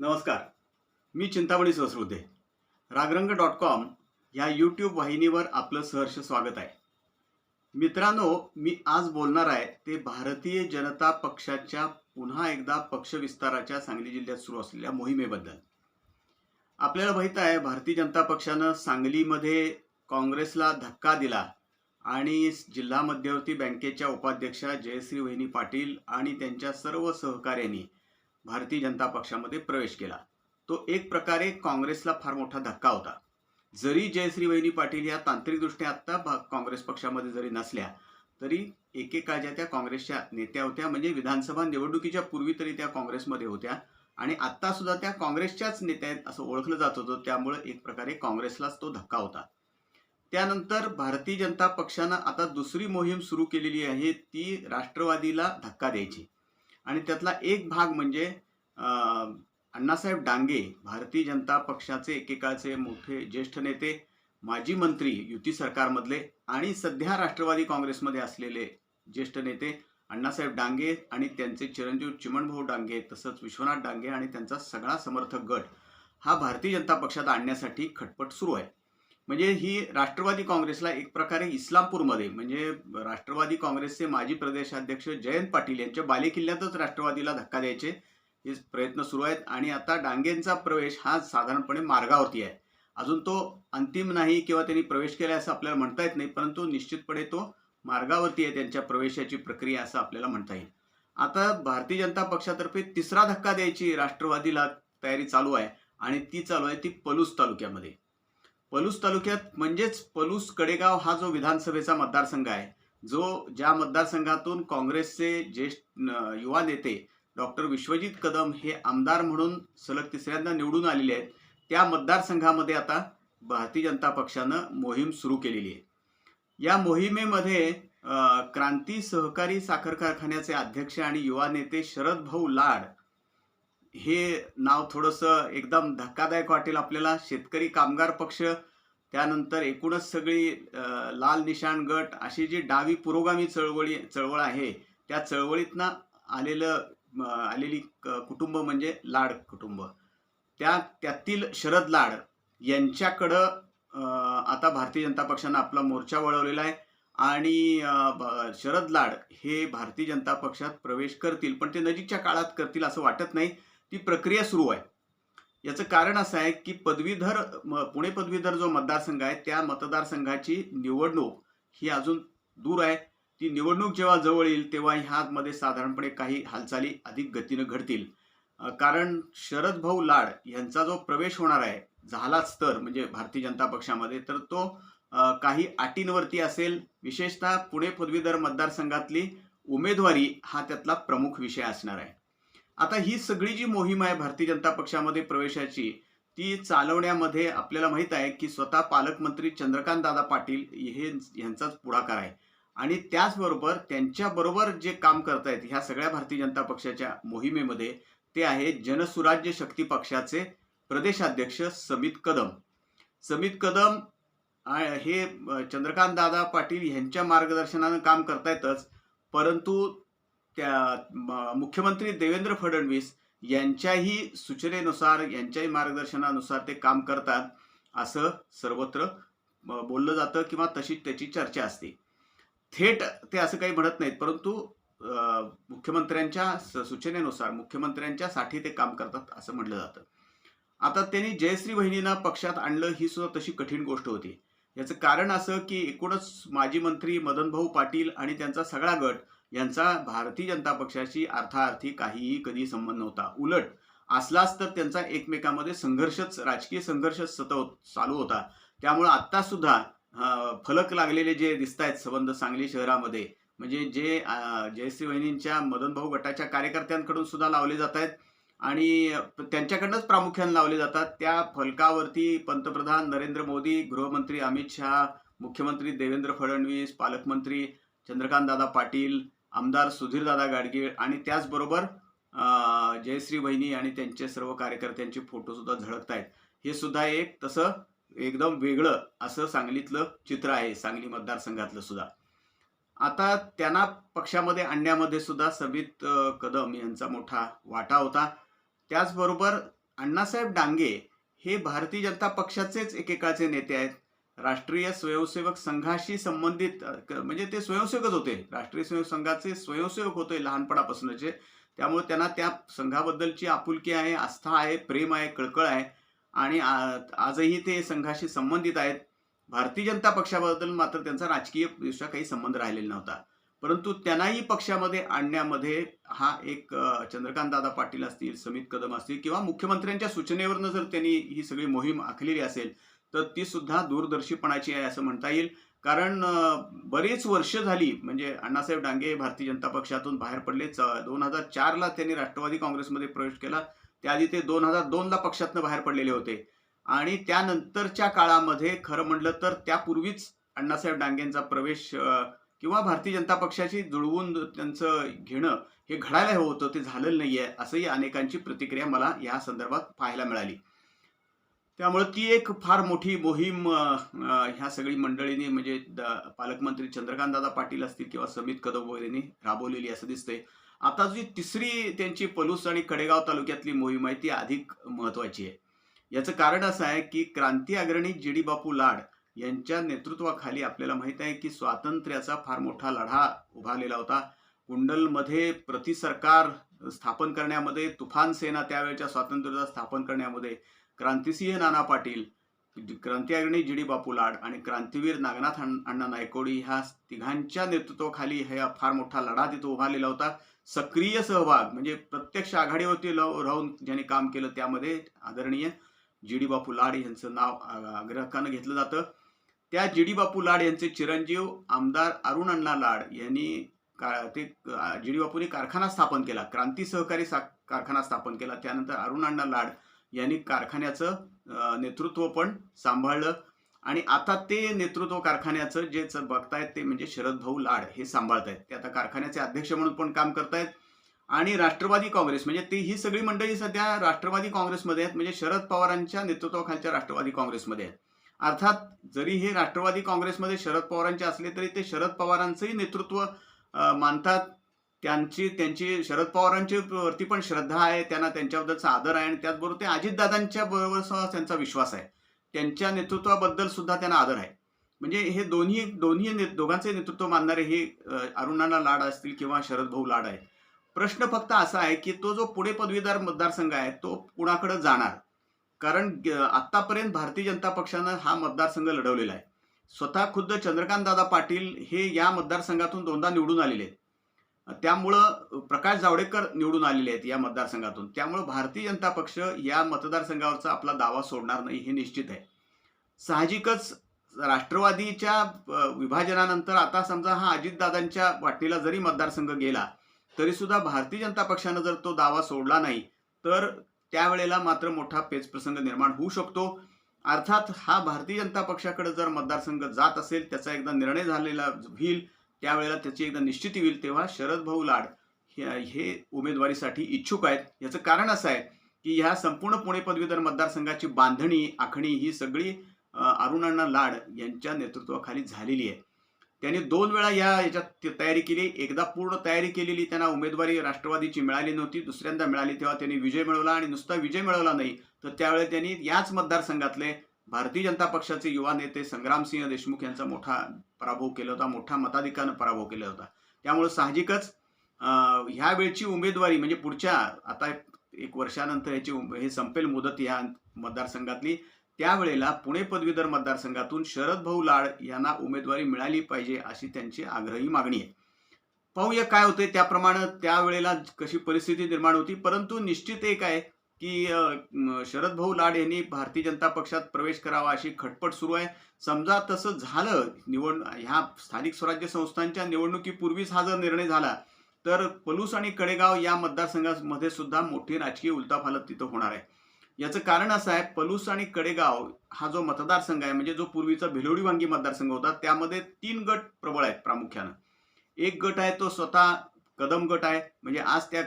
नमस्कार. मी Chintamani Sahasrute Ragrang dot com ह्या यूट्यूब वाहिनीवर आपलं सहर्ष स्वागत आहे. मित्रांनो मी आज बोलणार आहे ते भारतीय जनता पक्षाच्या पुन्हा एकदा पक्षविस्ताराच्या सांगली जिल्ह्यात सुरू असलेल्या मोहिमेबद्दल. आपल्याला माहीत आहे भारतीय जनता पक्षानं सांगलीमध्ये काँग्रेसला धक्का दिला आणि जिल्हा मध्यवर्ती बँकेच्या उपाध्यक्षा जयश्री वहिनी पाटील आणि त्यांच्या सर्व सहकाऱ्यांनी भारतीय जनता पक्षामध्ये प्रवेश केला. तो एक प्रकारे काँग्रेसला फार मोठा धक्का होता. जरी जयश्री वहिनी पाटील या तांत्रिकदृष्ट्या आत्ता काँग्रेस पक्षामध्ये जरी नसल्या तरी एकेकाळच्या त्या काँग्रेसच्या नेत्या होत्या म्हणजे विधानसभा निवडणुकीच्या पूर्वी तरी त्या काँग्रेसमध्ये होत्या. आणि आत्ता सुद्धा त्या काँग्रेसच्याच नेत्या आहेत असं ओळखलं जात होतं. त्यामुळे एक प्रकारे काँग्रेसलाच तो धक्का होता. त्यानंतर भारतीय जनता पक्षानं आता दुसरी मोहीम सुरू केलेली आहे. ती राष्ट्रवादीला धक्का द्यायची. आणि त्यातला एक भाग म्हणजे अण्णासाहेब डांगे भारतीय जनता पक्षाचे एकेकाळचे मोठे ज्येष्ठ नेते माजी मंत्री युती सरकारमधले आणि सध्या राष्ट्रवादी काँग्रेसमध्ये असलेले ज्येष्ठ नेते अण्णासाहेब डांगे आणि त्यांचे चिरंजीव चिमणभाऊ डांगे तसंच विश्वनाथ डांगे आणि त्यांचा सगळा समर्थक गट हा भारतीय जनता पक्षात आणण्यासाठी खटपट सुरू आहे. म्हणजे ही राष्ट्रवादी काँग्रेसला एक प्रकारे इस्लामपूरमध्ये म्हणजे राष्ट्रवादी काँग्रेसचे माजी प्रदेशाध्यक्ष जयंत पाटील यांच्या बालेकिल्ल्यातच राष्ट्रवादीला धक्का द्यायचे हे प्रयत्न सुरू आहेत. आणि आता डांगेंचा प्रवेश हा साधारणपणे मार्गावरती आहे. अजून तो अंतिम नाही किंवा त्यांनी प्रवेश केला असं आपल्याला म्हणता येत नाही परंतु निश्चितपणे तो मार्गावरती आहे त्यांच्या प्रवेशाची प्रक्रिया असं आपल्याला म्हणता येईल. आता भारतीय जनता पक्षातर्फे तिसरा धक्का द्यायची राष्ट्रवादीला तयारी चालू आहे आणि ती चालू आहे ती पलूस तालुक्यामध्ये. पलूस तालुक्यात म्हणजेच पलूस कडेगाव हा जो विधानसभेचा मतदारसंघ आहे जो ज्या मतदारसंघातून काँग्रेसचे ज्येष्ठ युवा नेते डॉक्टर विश्वजित कदम हे आमदार म्हणून सलग तिसऱ्यांदा निवडून आलेले आहेत त्या मतदारसंघामध्ये आता भारतीय जनता पक्षानं मोहीम सुरू केलेली आहे. या मोहिमेमध्ये क्रांती सहकारी साखर कारखान्याचे अध्यक्ष आणि युवा नेते शरद भाऊ लाड हे नाव थोडंसं एकदम धक्कादायक वाटेल आपल्याला. शेतकरी कामगार पक्ष त्यानंतर एकूणच सगळी लाल निशाण गट अशी जी डावी पुरोगामी चळवळी चळवळ आहे त्या चळवळीतनं आलेलं आलेली क- कुटुंब म्हणजे लाड कुटुंब. त्या त्यातील शरद लाड यांच्याकडं आता भारतीय जनता पक्षानं आपला मोर्चा वळवलेला आहे. आणि ब- शरद लाड हे भारतीय जनता पक्षात प्रवेश करतील पण ते नजीकच्या काळात करतील असं वाटत नाही. ती प्रक्रिया सुरू आहे. याचं कारण असं आहे की पदवीधर म- पुणे पदवीधर जो मतदारसंघ आहे त्या मतदारसंघाची निवडणूक ही अजून दूर आहे. ती निवडणूक जेव्हा जवळ येईल तेव्हा ह्यामध्ये साधारणपणे काही हालचाली अधिक गतीनं घडतील. कारण शरद भाऊ लाड यांचा जो प्रवेश होणार आहे झालाच तर म्हणजे भारतीय जनता पक्षामध्ये तर तो काही अटींवरती असेल. विशेषतः पुणे पदवीधर मतदारसंघातली उमेदवारी हा त्यातला प्रमुख विषय असणार आहे. आता ही सगळी जी मोहीम आहे भारतीय जनता पक्षामध्ये प्रवेशाची ती चालवण्यामध्ये आपल्याला माहीत आहे की स्वतः पालकमंत्री चंद्रकांत दादा पाटील हे यांचाच पुढाकार आहे. आणि त्याचबरोबर त्यांच्याबरोबर जे काम करतायत ह्या सगळ्या भारतीय जनता पक्षाच्या मोहिमेमध्ये ते आहे जनसुराज्य शक्ती पक्षाचे प्रदेशाध्यक्ष समित कदम. समित कदम हे चंद्रकांत दादा पाटील यांच्या मार्गदर्शनानं काम करतायतच परंतु त्या म- मुख्यमंत्री देवेंद्र फडणवीस यांच्याही सूचनेनुसार यांच्याही मार्गदर्शनानुसार ते काम करतात असं सर्वत्र म- बोललं जातं किंवा तशी त्याची चर्चा असते. थेट ते असं काही म्हणत नाहीत परंतु मुख्यमंत्र्यांच्या स- सूचनेनुसार मुख्यमंत्र्यांच्या साठी ते काम करतात असं म्हटलं जातं. आता त्यांनी जयश्री वहिनींना पक्षात आणलं ही सुद्धा तशी कठीण गोष्ट होती. याचं कारण असं की एकूणच माजी मंत्री मदनभाऊ पाटील आणि त्यांचा सगळा गट यांचा भारतीय जनता पक्षाशी अर्थाअर्थी काहीही कधी संबंध नव्हता. उलट असलाच तर त्यांचा एकमेकांमध्ये संघर्षच राजकीय संघर्षच सतत चालू होता. त्यामुळे आत्ता सुद्धा फलक लागलेले जे दिसत आहेत संबंध सांगली शहरामध्ये म्हणजे जे जयश्री वहिनींच्या मदनभाऊ गटाच्या कार्यकर्त्यांकडून सुद्धा लावले जात आहेत आणि त्यांच्याकडनंच प्रामुख्याने लावले जातात. त्या फलकावरती पंतप्रधान नरेंद्र मोदी गृहमंत्री अमित शहा मुख्यमंत्री देवेंद्र फडणवीस पालकमंत्री चंद्रकांत दादा पाटील आमदार सुधीरदादा गाडगीळ आणि त्याचबरोबर जयश्री वहिनी आणि त्यांचे सर्व कार्यकर्त्यांचे फोटोसुद्धा झळकत आहेत हे सुद्धा एक तसं एकदम वेगळं असं सांगलीतलं चित्र आहे सांगली मतदारसंघातलं सुद्धा. आता त्यांना पक्षामध्ये आणण्यामध्ये सुद्धा सबित कदम यांचा मोठा वाटा होता. त्याचबरोबर अण्णासाहेब डांगे हे भारतीय जनता पक्षाचेच एकेकाळचे नेते आहेत. राष्ट्रीय स्वयंसेवक संघाशी संबंधित म्हणजे ते स्वयंसेवकच होते. राष्ट्रीय स्वयंसेवक संघाचे स्वयंसेवक होते लहानपणापासूनचे. त्यामुळे त्यांना त्या संघाबद्दलची आपुलकी आहे आस्था आहे प्रेम आहे कळकळ आहे. आणि आ- आजही ते संघाशी संबंधित आहेत. भारतीय जनता पक्षाबद्दल मात्र त्यांचा राजकीय दृष्ट्या काही संबंध राहिलेला नव्हता. परंतु त्यांनाही पक्षामध्ये आणण्यामध्ये हा एक चंद्रकांतदादा चंद्रकांत दादा पाटील असतील समित कदम असतील किंवा मुख्यमंत्र्यांच्या सूचनेवरनं जर त्यांनी ही सगळी मोहीम आखलेली असेल तर ती सुद्धा दूरदर्शीपणाची आहे असं म्हणता येईल. कारण बरीच वर्ष झाली म्हणजे अण्णासाहेब डांगे भारतीय जनता पक्षातून बाहेर पडले. दोन हजार चारला त्यांनी राष्ट्रवादी काँग्रेसमध्ये प्रवेश केला. त्याआधी ते दोन हजार दोनला पक्षातनं बाहेर पडलेले होते. आणि त्यानंतरच्या काळामध्ये खरं म्हटलं तर त्यापूर्वीच अण्णासाहेब डांगेंचा प्रवेश किंवा भारतीय जनता पक्षाशी जुळवून त्यांचं घेणं हे घडायला हवं होतं ते झालेलं नाही आहे असंही अनेकांची प्रतिक्रिया मला या संदर्भात पाहायला मिळाली. त्यामुळे ती एक फार मोठी मोहीम ह्या सगळी मंडळींनी म्हणजे पालकमंत्री चंद्रकांतदादा पाटील असतील किंवा समित कदम वगैरेने राबवलेली असं दिसतंय. आता जी तिसरी त्यांची पलूस आणि कडेगाव तालुक्यातली मोहीम आहे ती अधिक महत्वाची आहे. याचं कारण असं आहे की क्रांती अग्रणी जी डी बापू लाड यांच्या नेतृत्वाखाली आपल्याला माहीत आहे की स्वातंत्र्याचा फार मोठा लढा उभारलेला होता. कुंडलमध्ये प्रति सरकार स्थापन करण्यामध्ये तुफान सेना त्यावेळेच्या स्वातंत्र्याचा स्थापन करण्यामध्ये क्रांतिसिंह नाना पाटील क्रांतिअग्रणी जी डी बापू लाड आणि क्रांतीवीर नागनाथ अण्णा नायकोडी ह्या तिघांच्या नेतृत्वाखाली हा फार मोठा लढा तिथं उभारलेला होता. सक्रिय सहभाग म्हणजे प्रत्यक्ष आघाडीवरती राहून ज्यांनी काम केलं त्यामध्ये आदरणीय जी डी बापू लाड यांचं नाव आग्रहकानं घेतलं जातं. त्या जी डी बापू लाड यांचे चिरंजीव आमदार अरुण अण्णा लाड यांनी का- ते जी डी बापूंनी कारखाना स्थापन केला क्रांती सहकारी सा कारखाना स्थापन केला. त्यानंतर अरुण अण्णा लाड यांनी कारखान्याचं नेतृत्व पण सांभाळलं. आणि आता ते नेतृत्व कारखान्याचं जे बघतायत ते म्हणजे शरद भाऊ लाड हे सांभाळतायत. ते आता कारखान्याचे अध्यक्ष म्हणून पण काम करतायत. आणि राष्ट्रवादी काँग्रेस म्हणजे ती ही सगळी मंडळी सध्या राष्ट्रवादी काँग्रेसमध्ये आहेत. म्हणजे शरद पवारांच्या नेतृत्वाखालच्या राष्ट्रवादी काँग्रेसमध्ये आहेत. अर्थात जरी हे राष्ट्रवादी काँग्रेसमध्ये शरद पवारांचे असले तरी ते शरद पवारांचंही नेतृत्व मानतात. त्यांची त्यांची शरद पवारांची वरती पण श्रद्धा आहे त्यांना त्यांच्याबद्दलचा आदर आहे आणि त्याचबरोबर ते अजितदादांच्या बरोबर त्यांचा विश्वास आहे. त्यांच्या नेतृत्वाबद्दल सुद्धा त्यांना आदर आहे. म्हणजे हे दोन्ही दोन्ही ने- दोघांचे नेतृत्व मानणारे हे अरुणाला लाड असतील किंवा शरद भाऊ लाड आहेत. प्रश्न फक्त असा आहे की तो जो पुणे पदवीधर मतदारसंघ आहे तो कुणाकडे जाणार? कारण ग- भारतीय जनता पक्षानं हा मतदारसंघ लढवलेला आहे. स्वतः खुद्द चंद्रकांत दादा पाटील हे या मतदारसंघातून दोनदा निवडून आलेले आहेत. त्यामुळं प्रकाश जावडेकर निवडून आलेले आहेत या मतदारसंघातून. त्यामुळं भारतीय जनता पक्ष या मतदारसंघावरचा आपला दावा सोडणार नाही हे निश्चित आहे. साहजिकच राष्ट्रवादीच्या विभाजनानंतर आता समजा हा अजितदादांच्या वाटणीला जरी मतदारसंघ गेला तरीसुद्धा भारतीय जनता पक्षानं जर तो दावा सोडला नाही तर त्यावेळेला मात्र मोठा पेचप्रसंग निर्माण होऊ शकतो. अर्थात हा भारतीय जनता पक्षाकडे जर मतदारसंघ जात असेल त्याचा एकदा निर्णय झालेला होईल त्यावेळेला त्याची एकदा निश्चिती होईल तेव्हा शरद भाऊ लाड हे हे उमेदवारीसाठी इच्छुक आहेत. याचं कारण असं आहे की ह्या संपूर्ण पुणे पदवीधर मतदारसंघाची बांधणी आखणी ही सगळी अरुणांना लाड यांच्या नेतृत्वाखाली झालेली आहे. त्यांनी दोन वेळा या याच्यात तयारी केली. एकदा पूर्ण तयारी केलेली त्यांना उमेदवारी राष्ट्रवादीची मिळाली नव्हती. दुसऱ्यांदा मिळाली तेव्हा त्यांनी विजय मिळवला आणि नुसता विजय मिळवला नाही तर त्यावेळी त्यांनी याच मतदारसंघातले भारतीय जनता पक्षाचे युवा नेते संग्रामसिंह देशमुख यांचा मोठा पराभव केला होता मोठा मताधिकानं पराभव केला होता. त्यामुळे साहजिकच ह्या वेळची उमेदवारी म्हणजे पुढच्या आता एक वर्षानंतर याची हे संपेल मुदत या मतदारसंघातली त्यावेळेला पुणे पदवीधर मतदारसंघातून शरद भाऊ लाड यांना उमेदवारी मिळाली पाहिजे अशी त्यांची आग्रही मागणी आहे. पाहूया काय होते त्याप्रमाणे त्यावेळेला कशी परिस्थिती निर्माण होती परंतु निश्चित एक आहे की शरद भाऊ लाड यांनी भारतीय जनता पक्षात प्रवेश करावा अशी खटपट सुरू आहे. समजा तसं झालं निवड ह्या स्थानिक स्वराज्य संस्थांच्या निवडणुकीपूर्वीच हा जर निर्णय झाला तर पलूस आणि कडेगाव या मतदारसंघामध्ये सुद्धा मोठी राजकीय उलताफालत तिथं होणार आहे. याचं कारण असं आहे पलूस आणि कडेगाव हा जो मतदारसंघ आहे म्हणजे जो पूर्वीचा भिलोडी वांगी मतदारसंघ होता त्यामध्ये तीन गट प्रबळ आहेत प्रामुख्यानं. एक गट आहे तो स्वतः कदम गट आहे. म्हणजे आज त्या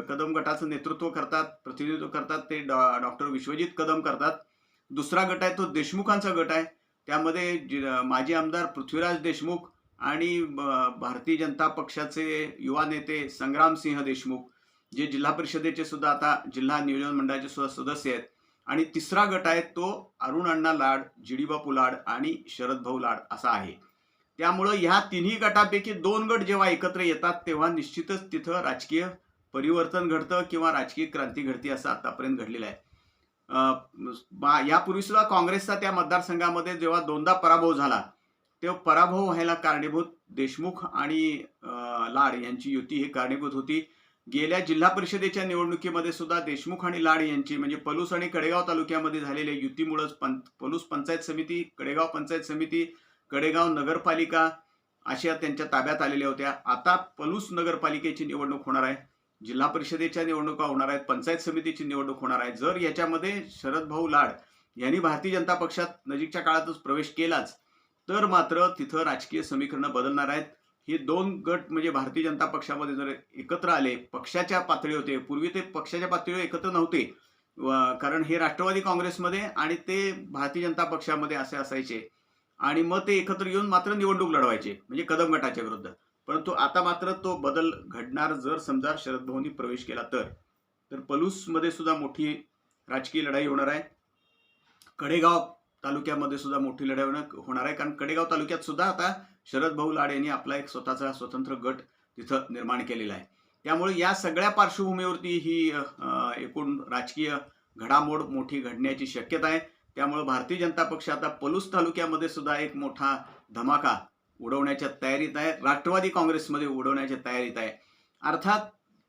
कदम गटाचं नेतृत्व करतात प्रतिनिधित्व करतात ते डॉ- डॉक्टर विश्वजित कदम करतात. दुसरा गट आहे तो देशमुखांचा गट आहे. त्यामध्ये माजी आमदार पृथ्वीराज देशमुख आणि भारतीय जनता पक्षाचे युवा नेते संग्रामसिंह देशमुख जे जिल्हा परिषदेचे सुद्धा आता जिल्हा नियोजन मंडळाचे सुद्धा सदस्य आहेत. आणि तिसरा गट आहे तो अरुण अण्णा लाड जिडीबापू लाड आणि शरद भाऊ लाड असा आहे. त्यामुळं ह्या तिन्ही गटापैकी दोन गट जेव्हा एकत्र येतात तेव्हा निश्चितच तिथं राजकीय परिवर्तन घडतं किंवा राजकीय क्रांती घडती असं आतापर्यंत घडलेलं आहे. यापूर्वी सुद्धा काँग्रेसचा त्या मतदारसंघामध्ये जेव्हा दोनदा पराभव झाला तो पराभव व्हायला कारणीभूत देशमुख आणि लाड यांची युती ही कारणीभूत होती. गेल्या जिल्हा परिषदेच्या निवडणुकीमध्ये सुद्धा देशमुख आणि लाड यांची म्हणजे पलूस आणि कडेगाव तालुक्यामध्ये झालेल्या युतीमुळेच पं पलूस पंचायत समिती कडेगाव पंचायत समिती कडेगाव नगरपालिका अशा त्यांच्या ताब्यात आलेल्या होत्या. आता पलूस नगरपालिकेची निवडणूक होणार आहे. जिल्हा परिषदेच्या निवडणुका होणार आहेत. पंचायत समितीची निवडणूक होणार आहे. जर याच्यामध्ये शरद भाऊ लाड यांनी भारतीय जनता पक्षात नजीकच्या काळातच प्रवेश केलाच तर मात्र तिथं राजकीय समीकरणं बदलणार आहेत. हे दोन गट म्हणजे भारतीय जनता पक्षामध्ये जर एकत्र आले पक्षाच्या पातळी होते. पूर्वी ते पक्षाच्या पातळीवर एकत्र नव्हते. कारण हे राष्ट्रवादी काँग्रेसमध्ये आणि ते भारतीय जनता पक्षामध्ये असे असायचे. आणि मग ते एकत्र येऊन मात्र निवडणूक लढवायचे म्हणजे कदम गटाच्या विरुद्ध. परंतु आता मात्र तो बदल घडणार जर समजा शरद भाऊंनी प्रवेश केला तर. तर पलूसमध्ये सुद्धा मोठी राजकीय लढाई होणार आहे. कडेगाव तालुक्यामध्ये सुद्धा मोठी लढाई होणार होणार आहे. कारण कडेगाव तालुक्यात सुद्धा आता शरद भाऊ लाड यांनी आपला एक स्वतःचा स्वतंत्र गट तिथं निर्माण केलेला आहे. त्यामुळे या सगळ्या पार्श्वभूमीवरती ही एकूण राजकीय घडामोड मोठी घडण्याची शक्यता आहे. त्यामुळे भारतीय जनता पक्ष आता पलूस तालुक्यामध्ये सुद्धा एक मोठा धमाका उडवण्याच्या तयारीत आहे. राष्ट्रवादी काँग्रेसमध्ये उडवण्याच्या तयारीत आहे. अर्थात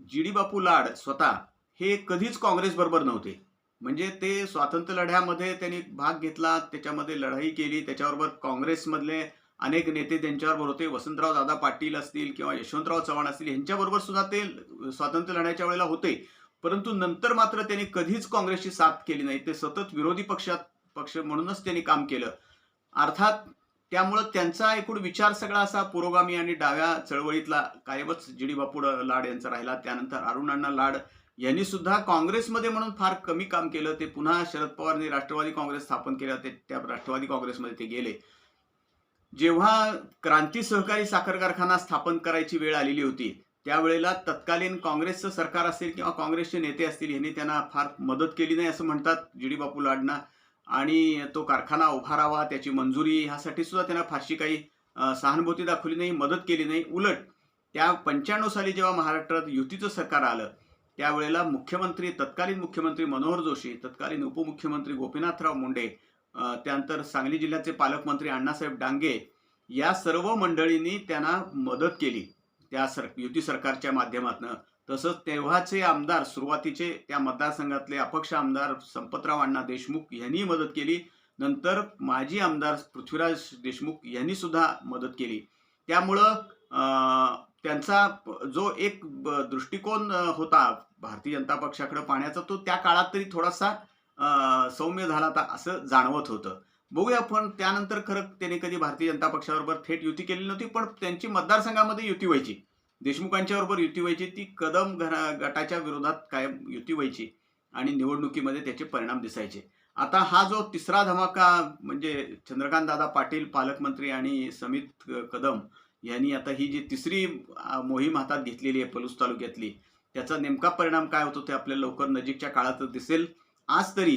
जी डी बापू लाड स्वतः हे कधीच काँग्रेस बरोबर नव्हते. म्हणजे ते स्वातंत्र्य लढ्यामध्ये त्यांनी भाग घेतला त्याच्यामध्ये लढाई केली त्याच्याबरोबर काँग्रेसमधले अनेक नेते त्यांच्याबरोबर होते. वसंतराव दादा पाटील असतील किंवा यशवंतराव चव्हाण असतील यांच्याबरोबर सुद्धा ते स्वातंत्र्य लढ्याच्या वेळेला होते. परंतु नंतर मात्र त्यांनी कधीच काँग्रेसची साथ केली नाही. ते सतत विरोधी पक्षात पक्ष म्हणूनच त्यांनी काम केलं. अर्थात त्यामुळं त्यांचा एकूण विचार सगळा असा पुरोगामी आणि डाव्या चळवळीतला कायमच जी डी बापू लाड यांचा राहिला. त्यानंतर अरुणांना लाड यांनी सुद्धा काँग्रेसमध्ये म्हणून फार कमी काम केलं. ते पुन्हा शरद पवारने राष्ट्रवादी काँग्रेस स्थापन केलं. ते त्या राष्ट्रवादी काँग्रेसमध्ये ते गेले. जेव्हा क्रांती सहकारी साखर कारखाना स्थापन करायची वेळ आलेली होती त्यावेळेला तत्कालीन काँग्रेसचं सरकार असेल किंवा काँग्रेसचे नेते असतील यांनी त्यांना फार मदत केली नाही असं म्हणतात जी डी बापू लाडना. आणि तो कारखाना उभारावा त्याची मंजुरी ह्यासाठी सुद्धा त्यांना फारशी काही सहानुभूती दाखवली नाही मदत केली नाही. उलट त्या पंच्याण्णव साली जेव्हा महाराष्ट्रात युतीचं सरकार आलं त्यावेळेला मुख्यमंत्री तत्कालीन मुख्यमंत्री मनोहर जोशी तत्कालीन उपमुख्यमंत्री गोपीनाथराव मुंडे त्यानंतर सांगली जिल्ह्याचे पालकमंत्री अण्णासाहेब डांगे या सर्व मंडळींनी त्यांना मदत केली. त्या सर युती सरकारच्या माध्यमातून. तसंच तेव्हाचे आमदार सुरुवातीचे त्या मतदारसंघातले अपक्ष आमदार संपतराव अण्णा देशमुख यांनी मदत केली. नंतर माजी आमदार पृथ्वीराज देशमुख यांनी सुद्धा मदत केली. त्यामुळं त्यांचा जो एक ब- दृष्टिकोन होता भारतीय जनता पक्षाकडे पाहण्याचा तो त्या काळात तरी थोडासा सौम्य झाला होता असं जाणवत होतं. बघूया पण त्यानंतर खरं त्यांनी कधी भारतीय जनता पक्षाबरोबर थेट युती केलेली नव्हती पण त्यांची मतदारसंघामध्ये युती व्हायची. देशमुखांच्या बरोबर युती व्हायची ती कदम घरा गटाच्या विरोधात कायम युती व्हायची आणि निवडणुकीमध्ये त्याचे परिणाम दिसायचे. आता हा जो तिसरा धमाका म्हणजे चंद्रकांत दादा पाटील पालकमंत्री आणि समित कदम यांनी आता ही जी तिसरी मोहीम हातात घेतलेली आहे पलूस तालुक्यातली त्याचा नेमका परिणाम काय होतो ते आपल्याला लवकर नजीकच्या काळात दिसेल. आज तरी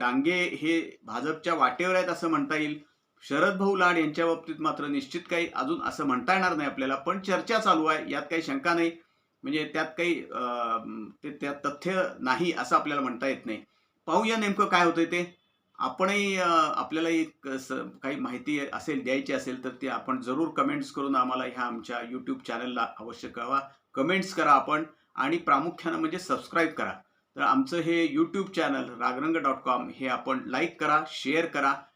डांगे हे भाजपच्या वाटेवर आहेत असं म्हणता येईल. शरद भाऊ लाड यांच्या बाबतीत मात्र निश्चित काही अजून असं म्हणता येणार नाही आपल्याला पण चर्चा चालू आहे यात काही शंका नाही. म्हणजे त्यात काही ते त्यात तथ्य नाही असं आपल्याला म्हणता येत नाही. पाहूया नेमकं काय होतंय ते. आपणही आपल्याला एक काही माहिती असेल द्यायची असेल तर ते आपण जरूर कमेंट्स करून आम्हाला ह्या आमच्या यूट्यूब चॅनलला अवश्य कळवा. कमेंट्स करा आपण आणि प्रामुख्यानं म्हणजे सबस्क्राईब करा. तर आमचं हे YouTube channel Ragrang dot com हे आपण लाईक करा शेअर करा.